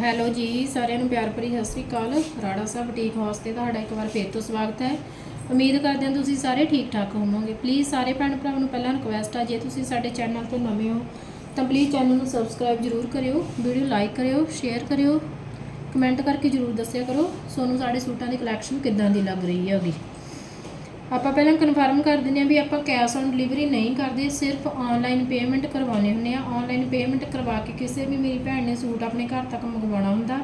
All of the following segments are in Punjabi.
ਹੈਲੋ ਜੀ, ਸਾਰਿਆਂ ਨੂੰ ਪਿਆਰ ਭਰੀ ਸਤਿ ਸ੍ਰੀ ਅਕਾਲ। ਰਾੜਾ ਸਾਹਿਬ ਬੁਟੀਕ ਹਾਊਸ ਤੇ ਤੁਹਾਡਾ ਇੱਕ ਵਾਰ ਫੇਰ ਤੋਂ ਸਵਾਗਤ ਹੈ। ਉਮੀਦ ਕਰਦੇ ਹਾਂ ਤੁਸੀਂ ਸਾਰੇ ਠੀਕ ਠਾਕ ਹੋਵੋਗੇ। ਪਲੀਜ਼ ਸਾਰੇ ਭੈਣ ਭਰਾਵਾਂ ਨੂੰ ਪਹਿਲਾਂ ਰਿਕੁਐਸਟ ਆ, ਜੇ ਤੁਸੀਂ ਸਾਡੇ ਚੈਨਲ 'ਤੇ ਨਵੇਂ ਹੋ, ਤਾਂ ਪਲੀਜ਼ ਚੈਨਲ ਨੂੰ ਸਬਸਕ੍ਰਾਈਬ ਜਰੂਰ ਕਰਿਓ ਵੀਡੀਓ ਲਾਈਕ ਕਰਿਓ ਸ਼ੇਅਰ ਕਰਿਓ ਕਮੈਂਟ ਕਰਕੇ ਜਰੂਰ ਦੱਸਿਆ ਕਰੋ। ਤੁਹਾਨੂੰ ਸਾਡੇ ਸੂਟਾਂ ਦੀ ਕਲੈਕਸ਼ਨ ਕਿੱਦਾਂ ਦੀ ਲੱਗ ਰਹੀ ਹੈਗੀ ਆਪਾਂ ਪਹਿਲਾਂ ਕਨਫਰਮ ਕਰ ਦਿੰਦੇ ਹਾਂ ਵੀ ਆਪਾਂ ਕੈਸ਼ ਔਨ ਡਿਲੀਵਰੀ ਨਹੀਂ ਕਰਦੇ, ਸਿਰਫ ਆਨਲਾਈਨ ਪੇਮੈਂਟ ਕਰਵਾਉਣੇ ਹੁੰਦੇ ਆ ਆਨਲਾਈਨ ਪੇਮੈਂਟ ਕਰਵਾ ਕੇ ਕਿਸੇ ਵੀ ਮੇਰੀ ਭੈਣ ਨੇ ਸੂਟ ਆਪਣੇ ਘਰ ਤੱਕ ਮੰਗਵਾਉਣਾ ਹੁੰਦਾ,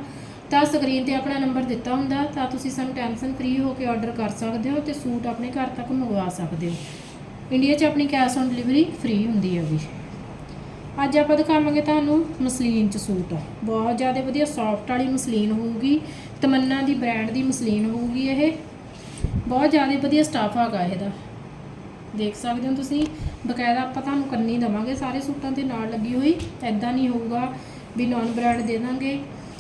ਤਾਂ ਸਕਰੀਨ ਤੇ ਆਪਣਾ ਨੰਬਰ ਦਿੱਤਾ ਹੁੰਦਾ, ਤਾਂ ਤੁਸੀਂ ਸਾਨੂੰ ਟੈਨਸ਼ਨ ਫ੍ਰੀ ਹੋ ਕੇ ਆਰਡਰ ਕਰ ਸਕਦੇ ਹੋ ਤੇ ਸੂਟ ਆਪਣੇ ਘਰ ਤੱਕ ਮੰਗਵਾ ਸਕਦੇ ਹੋ। ਇੰਡੀਆ 'ਚ ਆਪਣੀ ਕੈਸ਼ ਔਨ ਡਿਲੀਵਰੀ ਫ੍ਰੀ ਹੁੰਦੀ ਹੈ ਵੀ ਅੱਜ ਆਪਾਂ ਦਿਖਾਵਾਂਗੇ ਤੁਹਾਨੂੰ ਮਸਲੀਨ 'ਚ ਸੂਟ। ਬਹੁਤ ਜ਼ਿਆਦਾ ਵਧੀਆ ਸੌਫਟ ਵਾਲੀ ਮਸਲੀਨ ਹੋਊਗੀ, ਤਮੰਨਾ ਦੀ ਬ੍ਰਾਂਡ ਦੀ ਮਸਲੀਨ ਹੋਊਗੀ ਇਹ। ਬਹੁਤ ਜ਼ਿਆਦਾ ਵਧੀਆ ਸਟਾਫ ਹੈਗਾ ਇਹਦਾ। ਦੇਖ ਸਕਦੇ ਹੋ ਤੁਸੀਂ, ਬਕਾਇਦਾ ਆਪਾਂ ਤੁਹਾਨੂੰ ਕੰਨੀ ਦਵਾਂਗੇ, ਸਾਰੇ ਸੂਟਾਂ ਤੇ ਨਾਲ ਲੱਗੀ ਹੋਈ ਐਦਾਂ ਨਹੀਂ ਹੋਊਗਾ ਵੀ ਨਾਨ ਬ੍ਰਾਂਡ ਦੇ ਦਾਂਗੇ।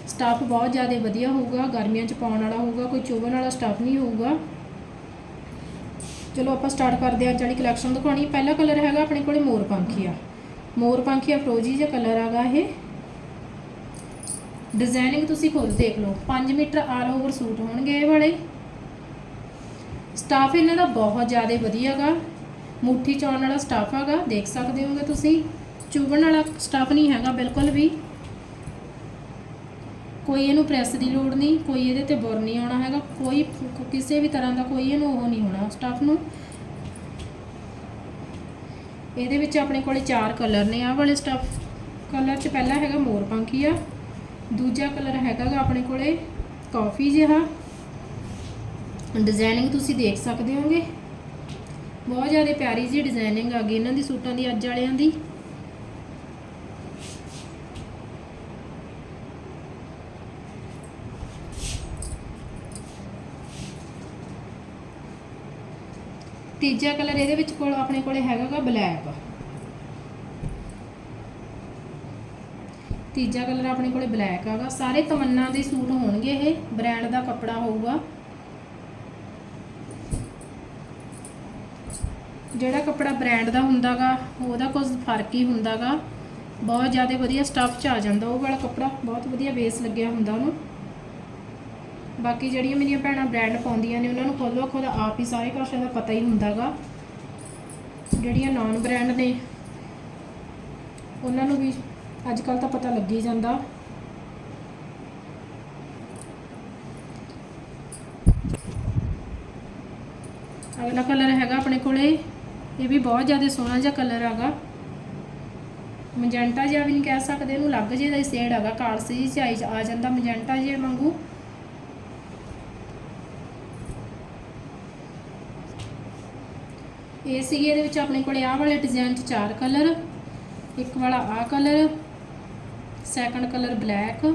ਸਟਾਫ ਬਹੁਤ ਜ਼ਿਆਦਾ ਵਧੀਆ ਹੋਊਗਾ, ਗਰਮੀਆਂ 'ਚ ਪਾਉਣ ਵਾਲਾ ਹੋਊਗਾ, ਕੋਈ ਚੋਬਣ ਵਾਲਾ ਸਟਾਫ ਨਹੀਂ ਹੋਊਗਾ। ਚਲੋ ਆਪਾਂ ਸਟਾਰਟ ਕਰਦੇ ਹਾਂ, ਅੱਜ ਕਲੈਕਸ਼ਨ ਦਿਖਾਉਣੀ। ਪਹਿਲਾ ਕਲਰ ਹੈਗਾ ਆਪਣੇ ਕੋਲੇ ਮੋਰ ਪੰਖੀਆ। ਮੋਰ ਪੰਖੀਆ ਫਰੋਜੀ ਜਿਹਾ ਕਲਰ ਹੈਗਾ ਇਹ। ਡਿਜ਼ਾਈਨਿੰਗ ਤੁਸੀਂ ਖੁਦ ਦੇਖ ਲਓ 5 ਮੀਟਰ ਆਲ ਓਵਰ ਸੂਟ ਹੋਣਗੇ ਇਹ ਵਾਲੇ। ਸਟਾਫ ਇਹਨਾਂ ਦਾ ਬਹੁਤ ਜ਼ਿਆਦਾ ਵਧੀਆਗਾ ਮੁੱਠੀ ਚੌਣ ਵਾਲਾ ਸਟਾਫ ਹੈਗਾ, ਦੇਖ ਸਕਦੇ ਹੋਗੇ ਤੁਸੀਂ। ਚੁਬਣ ਵਾਲਾ ਸਟਾਫ ਨਹੀਂ ਹੈਗਾ ਬਿਲਕੁਲ ਵੀ। ਕੋਈ ਇਹਨੂੰ ਪ੍ਰੈਸ ਦੀ ਲੋੜ ਨਹੀਂ, ਕੋਈ ਇਹਦੇ ਤੇ ਬੁਰ ਨਹੀਂ ਆਉਣਾ ਹੈਗਾ। ਕੋਈ ਕਿਸੇ ਵੀ ਤਰ੍ਹਾਂ ਦਾ ਕੋਈ ਇਹਨੂੰ ਉਹ ਨਹੀਂ ਹੋਣਾ ਸਟਾਫ ਨੂੰ। ਇਹਦੇ ਵਿੱਚ ਆਪਣੇ ਕੋਲੇ ਚਾਰ ਕਲਰ ਨੇ ਆਹ ਵਾਲੇ ਸਟਾਫ ਕਲਰ 'ਚ ਪਹਿਲਾ ਹੈਗਾ ਮੋਰ ਆ। ਦੂਜਾ ਕਲਰ ਹੈਗਾ ਗਾ ਆਪਣੇ ਕੋਲੇ ਕਾਫੀ ਜਿਹਾ। ਡਿਜ਼ਾਈਨਿੰਗ ਤੁਸੀਂ ਦੇਖ ਸਕਦੇ ਹੋਗੇ। ਬਹੁਤ ਜ਼ਿਆਦਾ ਪਿਆਰੀ ਜੀ ਡਿਜ਼ਾਈਨਿੰਗ ਆ ਗਈ ਇਹਨਾਂ ਦੀ ਸੂਟਾਂ ਦੀ, ਅੱਜ ਵਾਲਿਆਂ ਦੀ। ਤੀਜਾ ਕਲਰ ਇਹਦੇ ਵਿੱਚ ਕੋਲ ਆਪਣੇ ਕੋਲੇ ਹੈਗਾਗਾ ਬਲੈਕ ਤੀਜਾ ਕਲਰ ਆਪਣੇ ਕੋਲੇ ਬਲੈਕ ਆਗਾ ਸਾਰੇ ਤਮੰਨਾ ਦੇ ਸੂਟ ਹੋਣਗੇ ਇਹ ਬ੍ਰਾਂਡ ਦਾ ਕੱਪੜਾ ਹੋਊਗਾ। ਜਿਹੜਾ ਕੱਪੜਾ ਬ੍ਰਾਂਡ ਦਾ ਹੁੰਦਾਗਾ, ਉਹਦਾ ਕੁਝ ਫ਼ਰਕ ਹੀ ਹੁੰਦਾਗਾ। ਬਹੁਤ ਜ਼ਿਆਦਾ ਵਧੀਆ ਸਟੱਫ ਚ ਆ ਜਾਂਦਾ ਉਹ ਵਾਲਾ ਕੱਪੜਾ, ਬਹੁਤ ਵਧੀਆ ਬੇਸ ਲੱਗਿਆ ਹੁੰਦਾ ਉਹਨੂੰ। ਬਾਕੀ ਜਿਹੜੀਆਂ ਮੇਰੀਆਂ ਭੈਣਾਂ ਬ੍ਰਾਂਡ ਪਾਉਂਦੀਆਂ ਨੇ, ਉਹਨਾਂ ਨੂੰ ਖੁਦ ਖੁਦ ਆਪ ਹੀ ਸਾਰੇ ਕੁਛ ਦਾ ਪਤਾ ਹੀ ਹੁੰਦਾਗਾ। ਜਿਹੜੀਆਂ ਨਾਨ ਬ੍ਰਾਂਡ ਨੇ, ਉਹਨਾਂ ਨੂੰ ਵੀ ਅੱਜ ਕੱਲ ਤਾਂ ਪਤਾ ਲੱਗ ਹੀ ਜਾਂਦਾ। ਅਗਲਾ ਕਲਰ ਹੈਗਾ ਆਪਣੇ ਕੋਲੇ। ਇਹ ਵੀ ਬਹੁਤ ਜ਼ਿਆਦਾ ਸੋਹਣਾ ਜਿਹਾ ਕਲਰ ਹੈਗਾ। ਮਜੈਂਟਾ ਜਿਹਾ ਵੀ ਨਹੀਂ ਕਹਿ ਸਕਦੇ, ਇਹਨੂੰ ਲੱਗ ਜੇ ਦਾ ਸ਼ੇਡ ਹੈਗਾ, ਕਾਲਸੀ ਜਿਹੀ ਚ ਆ ਜਾਂਦਾ ਮਜੈਂਟਾ ਜਿਹਾ ਵਾਂਗੂ। ਇਹ ਸੀਗੇ ਇਹਦੇ ਵਿੱਚ ਆਪਣੇ ਕੋਲੇ ਆਹ ਵਾਲੇ ਡਿਜ਼ਾਈਨ 'ਚ ਚਾਰ ਕਲਰ ਇੱਕ ਵਾਲਾ ਆਹ ਕਲਰ ਸੈਕੰਡ ਕਲਰ ਬਲੈਕ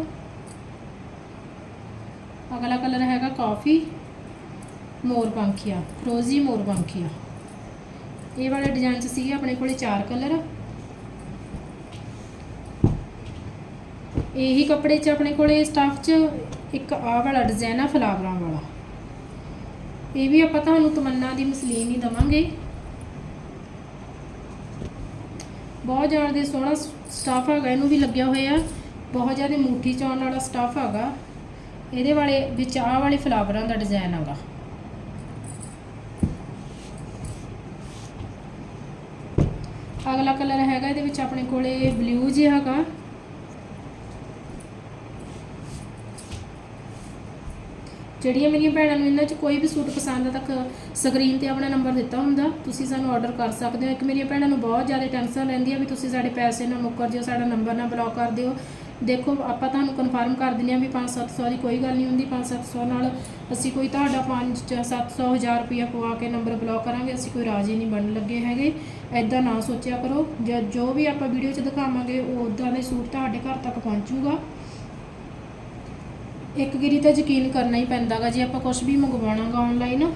ਅਗਲਾ ਕਲਰ ਹੈਗਾ ਕਾਫੀ ਮੋਰ ਪੰਖੀਆ ਫਰੋਜ਼ੀ ਮੋਰ ਪੰਖੀਆ। ਇਹ ਵਾਲੇ ਡਿਜ਼ਾਈਨ 'ਚ ਸੀਗੇ ਆਪਣੇ ਕੋਲੇ ਚਾਰ ਕਲਰ ਇਹੀ ਕੱਪੜੇ 'ਚ ਆਪਣੇ ਕੋਲੇ ਸਟਾਫ 'ਚ ਇੱਕ ਆਹ ਵਾਲਾ ਡਿਜ਼ਾਈਨ ਆ, ਫਲਾਵਰਾਂ ਵਾਲਾ। ਇਹ ਵੀ ਆਪਾਂ ਤੁਹਾਨੂੰ ਤਮੰਨਾ ਦੀ ਮਸਲੀਨ ਹੀ ਦਵਾਂਗੇ। ਬਹੁਤ ਜ਼ਿਆਦਾ ਸੋਹਣਾ ਸਟਾਫ ਹੈਗਾ, ਇਹਨੂੰ ਵੀ ਲੱਗਿਆ ਹੋਇਆ। ਬਹੁਤ ਜ਼ਿਆਦਾ ਮੂਠੀ ਚੌਣ ਵਾਲਾ ਸਟਾਫ ਹੈਗਾ। ਇਹਦੇ ਵਾਲੇ ਵਿੱਚ ਆਹ ਵਾਲੇ ਫਲਾਵਰਾਂ ਦਾ ਡਿਜ਼ਾਈਨ ਹੈਗਾ। ਅਗਲਾ ਕਲਰ ਹੈਗਾ, ਇਹਦੇ ਵਿੱਚ ਆਪਣੇ ਕੋਲੇ ਬਲੂ ਜਿਹਾ ਹੈਗਾ। ਜਿਹੜੀਆਂ ਮੇਰੀਆਂ ਭੈਣਾਂ ਨੂੰ ਇਹਨਾਂ 'ਚ ਕੋਈ ਵੀ ਸੂਟ ਪਸੰਦ ਆ ਤਾਂ ਸਕਰੀਨ ਤੇ ਆਪਣਾ ਨੰਬਰ ਦਿੱਤਾ ਹੁੰਦਾ, ਤੁਸੀਂ ਸਾਨੂੰ ਆਰਡਰ ਕਰ ਸਕਦੇ ਹੋ। ਇੱਕ ਮੇਰੀਆਂ ਭੈਣਾਂ ਨੂੰ ਬਹੁਤ ਜ਼ਿਆਦਾ ਟੈਨਸ਼ਨ ਰਹਿੰਦੀ ਆ ਵੀ ਤੁਸੀਂ ਸਾਡੇ ਪੈਸੇ ਨਾ ਮੁੱਕਰ ਜਿਓ, ਸਾਡਾ ਨੰਬਰ ਨਾ ਬਲੌਕ ਕਰ ਦਿਓ। ਦੇਖੋ, ਆਪਾਂ ਤੁਹਾਨੂੰ ਕਨਫਰਮ ਕਰ ਦਿੰਦੇ ਆ ਵੀ 5-700 ਦੀ ਕੋਈ ਗੱਲ ਨਹੀਂ ਹੁੰਦੀ 5-700 ਨਾਲ ਅਸੀਂ ਕੋਈ ਤੁਹਾਡਾ 5-700 ਹਜ਼ਾਰ ਰੁਪਇਆ ਪਵਾ ਕੇ ਨੰਬਰ ਬਲੌਕ ਕਰਾਂਗੇ, ਅਸੀਂ ਕੋਈ ਰਾਜੀ ਨਹੀਂ ਬਣਨ ਲੱਗੇ ਹੈਗੇ। ਐਦਾਂ ਨਾ ਸੋਚਿਆ ਕਰੋ, ਜ- ਜੋ ਵੀ ਆਪਾਂ ਵੀਡੀਓ 'ਚ ਦਿਖਾਵਾਂਗੇ, ਉਹ ਉਦਾਂ ਦੇ ਸੂਟ ਤੁਹਾਡੇ ਘਰ ਤੱਕ ਪਹੁੰਚੂਗਾ। ਇੱਕ ਗਿਰੀ ਤਾਂ ਯਕੀਨ ਕਰਨਾ ਹੀ ਪੈਂਦਾਗਾ, ਜੇ ਆਪਾਂ ਕੁਝ ਵੀ ਮੰਗਵਾਉਣਾਗਾ ਆਨਲਾਈਨ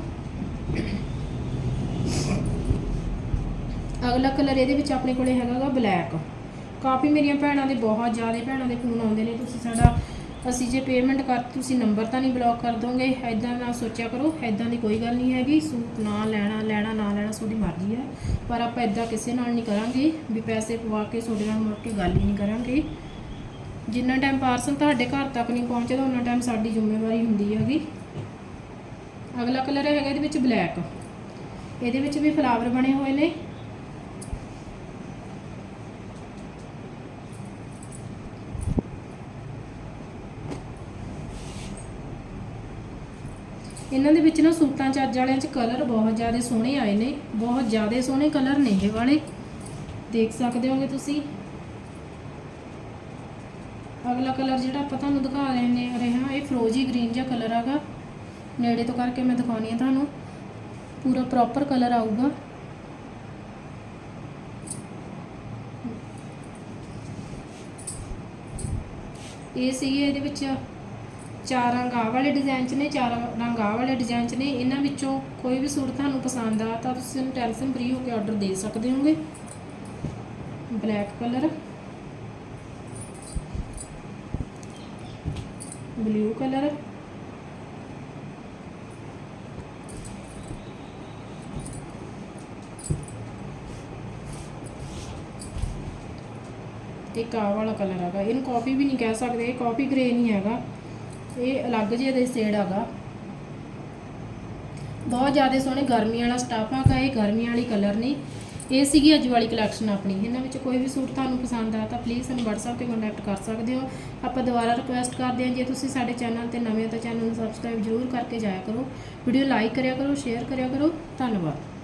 ਅਗਲਾ ਕਲਰ ਇਹਦੇ ਵਿੱਚ ਆਪਣੇ ਕੋਲੇ ਹੈਗਾਗਾ ਬਲੈਕ ਕਾਫੀ ਮੇਰੀਆਂ ਭੈਣਾਂ ਦੇ ਬਹੁਤ ਜ਼ਿਆਦਾ ਭੈਣਾਂ ਦੇ ਫੋਨ ਆਉਂਦੇ ਨੇ। ਤੁਸੀਂ ਸਾਡਾ, ਅਸੀਂ ਜੇ ਪੇਮੈਂਟ ਕਰ, ਤੁਸੀਂ ਨੰਬਰ ਤਾਂ ਨਹੀਂ ਬਲੌਕ ਕਰ ਦੋਗੇ। ਐਦਾਂ ਨਾ ਸੋਚਿਆ ਕਰੋ ਐਦਾਂ ਦੀ ਕੋਈ ਗੱਲ ਨਹੀਂ ਹੈਗੀ। ਸੂਟ ਨਾ ਲੈਣਾ ਲੈਣਾ, ਨਾ ਲੈਣਾ, ਤੁਹਾਡੀ ਮਰਜ਼ੀ ਹੈ। ਪਰ ਆਪਾਂ ਐਦਾਂ ਕਿਸੇ ਨਾਲ ਨਹੀਂ ਕਰਾਂਗੇ। ਵੀ ਪੈਸੇ ਪਵਾ ਕੇ ਤੁਹਾਡੇ ਨਾਲ ਮੁੜ ਕੇ ਗੱਲ ਹੀ ਨਹੀਂ ਕਰਾਂਗੇ। ਜਿੰਨਾ ਟਾਈਮ ਪਾਰਸਲ ਤੁਹਾਡੇ ਘਰ ਤੱਕ ਨਹੀਂ ਪਹੁੰਚਦਾ ਉਹਨਾਂ ਟਾਈਮ ਸਾਡੀ ਜ਼ਿੰਮੇਵਾਰੀ ਹੁੰਦੀ ਹੈਗੀ। ਅਗਲਾ ਕਲਰ ਹੈਗਾ ਇਹਦੇ ਵਿੱਚ ਬਲੈਕ ਇਹਦੇ ਵਿੱਚ ਵੀ ਫਲਾਵਰ ਬਣੇ ਹੋਏ ਨੇ। ਇਹਨਾਂ ਦੇ ਵਿੱਚ ਨਾ ਸੂਟਾਂ ਚੱਜ ਵਾਲਿਆਂ 'ਚ ਕਲਰ ਬਹੁਤ ਜ਼ਿਆਦਾ ਸੋਹਣੇ ਆਏ ਨੇ, ਬਹੁਤ ਜ਼ਿਆਦਾ ਸੋਹਣੇ ਕਲਰ ਨੇ ਇਹ ਵਾਲੇ। ਦੇਖ ਸਕਦੇ ਹੋਗੇ ਤੁਸੀਂ? ਅਗਲਾ ਕਲਰ ਜਿਹੜਾ ਆਪਾਂ ਤੁਹਾਨੂੰ ਦਿਖਾ ਰਹੇ ਨੇ ਰਿਹਾ ਇਹ ਫਰੋਜੀ ਗ੍ਰੀਨ ਜਿਹਾ ਕਲਰ ਆਗਾ ਨੇੜੇ ਤੋਂ ਕਰਕੇ ਮੈਂ ਦਿਖਾਉਣੀ ਆ ਤੁਹਾਨੂੰ। ਪੂਰਾ ਪ੍ਰੋਪਰ ਕਲਰ ਆਊਗਾ। ਇਹ ਸੀਗੇ ਇਹਦੇ ਵਿੱਚ ਚਾਰ ਰੰਗ ਆਹ ਵਾਲੇ ਡਿਜ਼ਾਈਨ 'ਚ ਨੇ, ਚਾਰ ਰੰਗ ਆ ਵਾਲੇ ਡਿਜ਼ਾਈਨ 'ਚ ਨੇ। ਇਹਨਾਂ ਵਿੱਚੋਂ ਕੋਈ ਵੀ ਸੂਟ ਤੁਹਾਨੂੰ ਪਸੰਦ ਆ ਤਾਂ ਤੁਸੀਂ ਇਹਨੂੰ ਟੈਨਸ਼ਨ ਫ੍ਰੀ ਹੋ ਕੇ ਆਰਡਰ ਦੇ ਸਕਦੇ ਹੋਗੇ। Black colour. Blue colour. ਇੱਕ ਆਹ ਵਾਲਾ ਕਲਰ ਹੈਗਾ। ਇਹਨੂੰ ਕਾਫੀ ਵੀ ਨਹੀਂ ਕਹਿ ਸਕਦੇ, ਇਹ ਕਾਫੀ ਗ੍ਰੇ ਨਹੀਂ ਹੈਗਾ। ਇਹ ਅਲੱਗ ਜਿਹੇ ਦੇ ਸ਼ੇਡ ਹੈਗਾ। ਬਹੁਤ ਜ਼ਿਆਦਾ ਸੋਹਣੇ ਗਰਮੀ ਵਾਲਾ ਸਟਾਫ ਹੈਗਾ ਇਹ ਗਰਮੀ ਵਾਲੀ ਕਲਰ ਨਹੀਂ। ਇਹ ਸੀਗੀ ਅੱਜ ਵਾਲੀ ਕਲੈਕਸ਼ਨ ਆਪਣੀ। ਇਹਨਾਂ ਵਿੱਚ ਕੋਈ ਵੀ ਸੂਟ ਤੁਹਾਨੂੰ ਪਸੰਦ ਆ ਤਾਂ ਪਲੀਜ਼ ਸਾਨੂੰ WhatsApp ਤੇ ਕੰਟੈਕਟ ਕਰ ਸਕਦੇ ਹੋ। ਆਪਾਂ ਦੁਬਾਰਾ ਰਿਕੁਐਸਟ ਕਰਦੇ ਹਾਂ, ਜੇ ਤੁਸੀਂ ਸਾਡੇ ਚੈਨਲ ਤੇ ਨਵੇਂ ਹੋ ਤਾਂ ਚੈਨਲ ਨੂੰ ਸਬਸਕ੍ਰਾਈਬ ਜ਼ਰੂਰ ਕਰਕੇ ਜਾਇਆ ਕਰੋ। ਵੀਡੀਓ ਲਾਈਕ ਕਰਿਆ ਕਰੋ ਸ਼ੇਅਰ ਕਰਿਆ ਕਰੋ। ਧੰਨਵਾਦ।